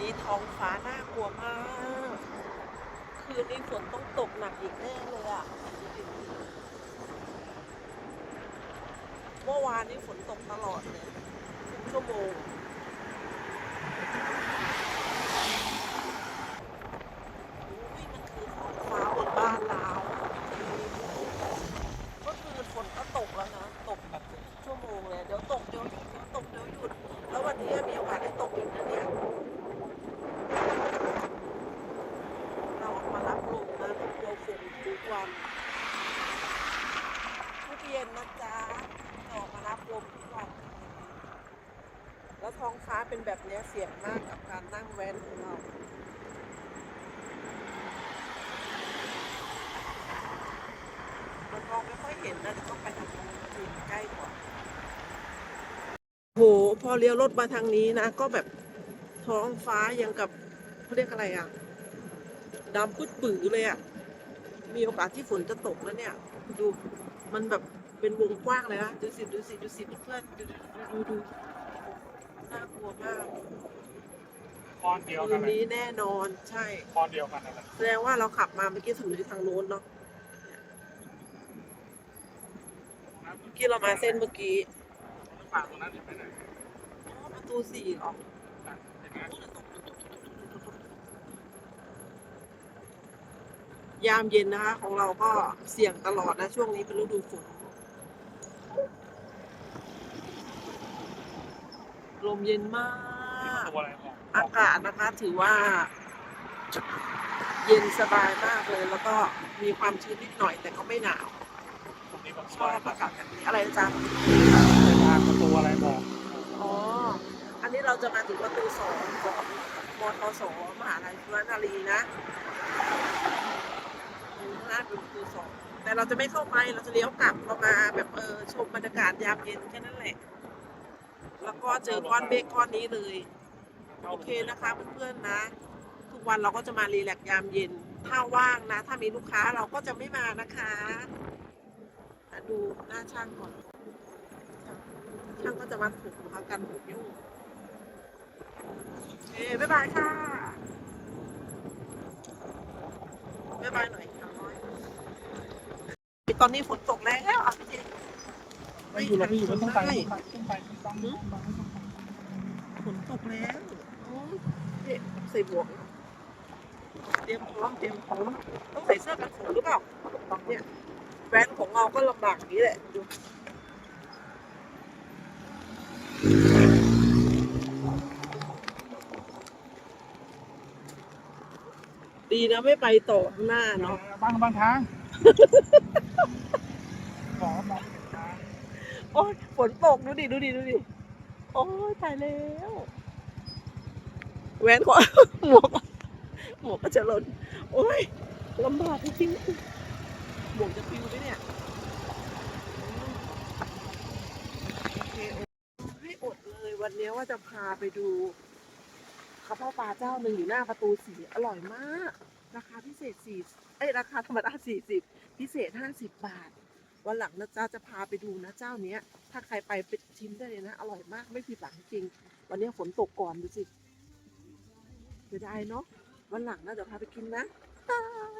นี้ท้องฟ้าน่ากลัวมาก คืนนี้ฝนต้องตกหนักอีกแน่เลยอะ เมื่อวานนี้ฝนตกตลอดเลยทุกชั่วโมง อุ้ยมันคือท้องฟ้าบนบ้านเราเมื่อคืนฝนก็ตกแล้วนะ ตกแบบทุกชั่วโมงเลย เดี๋ยวตกเดี๋ยวหยุดเดี๋ยวตกเดี๋ยวหยุด แล้ววันนี้มีโอกาสได้ตกอีกนะเนี่ย เรามารับลมนะเรากลัวฝนทุก วันทุกเย็นนะจ๊ะออกมารับลมทุกวันแล้วท้องฟ้าเป็นแบบนี้เสี่ยงมากกับการนั่งแว้นของเรามันมองไม่ค่อยเห็นนะเดี๋ยวต้องไปทางนู้นทีใกล้กว่าโหพอเลี้ยวรถมาทางนี้นะ ก็แบบท้องฟ้ายังกับเขาเรียกอะไรอะดำปื้ดปื้อเลยอะ มีโอกาสที่ฝนจะตกแล้วเนี่ย ดูมันแบบเป็นวงกว้างเลยนะดูสิดูสิดูสิเพื่อนดูดูดูน่ากลัวมากคอนเดียวคืกันนนี้แน่นอนใช่ คอนเดียวกันนะแสดงว่าเราขับมาเมื่อกี้ถึงที่ทางโน้นเนาะเมื่อกี้เรามาเส้นเมื่อกี้ฝั่งตรงนั้นเห็นไหนอ๋อประตูสี่เหรอเห็นไหมยามเย็นนะคะ ของเราก็เสี่ยงตลอดนะ ช่วงนี้เป็นฤดูฝนลมเย็นมากตัวอะไรบอกอากาศนะคะถือว่า เย็นสบายมากเลย แล้วก็มีความชื้นนิดหน่อยแต่ก็ไม่หนาวตรงนี้บอกชอบอากาศแบบนี้อะไรนะจ๊ะทางประตูอะไรบอกอ๋อ อันนี้เราจะมาถึงประตูสองของมทสมหาลัยสุรนารีนะ อืมข้างหน้าเป็นประตูสองแต่เราจะไม่เข้าไปเราจะเลี้ยวกลับเรามาแบบเออชมบรรยากาศยามเย็นแค่นั้นแหละ แล้วก็เจอก้อนเมฆก้อนนี้เลยโอเคนะคะเพื่อนๆนะ ทุกวันเราก็จะมารีแลกซ์ยามเย็น ถ้าว่างนะ ถ้ามีลูกค้าเราก็จะไม่มานะคะอะดูหน้าช่างก่อน ช่างก็จะมาถูกนะคะกันถูกยุ่งโอเคบ๊ายบายค่ะบ๊ายบายหน่อยค่ะน้อย ตอนนี้ฝนตกแล้วอะพี่เจไม่อยู่หรอกไม่อยู่มันต้องไปได้ต้องไปต้องไปต้องไปต้องไปฝนตกแล้วโอ้ยเอ๊ะใส่หมวกเตรียมพร้อมเตรียมพร้อมต้องใส่เสื้อกันฝนหรือเปล่าเนี่ยแว้นของเราก็ลำบากอย่างนี้แหละดูดีนะไม่ไปต่อข้างหน้าเนาะบางบางทาง บอกว่าโอ้ยฝนตกดูดิดูดิดูดิโอ้ยตายแล้วแหวนของหมวกหมวกก็จะหล่นโอ้ยลำบากจริงๆหมวกจะปิวไหมเนี่ยโอเคให้อดเลยวันนี้ว่าจะพาไปดูข้าวเผาปลาเจ้าหนึ่งอยู่หน้าประตูสีอร่อยมาก ราคาพิเศษสี่เอ้ยราคาธรรมดาสี่สิบพิเศษห้าสิบบาท วันหลังนะจ้าจะพาไปดูนะเจ้าเนี้ย ถ้าใครไปไปชิมได้เลยนะ อร่อยมากไม่ผิดหวังจริง วันนี้ฝนตกก่อนดูสิจะได้เนาะวันหลังนะเดี๋ยวพาไปกินนะบาย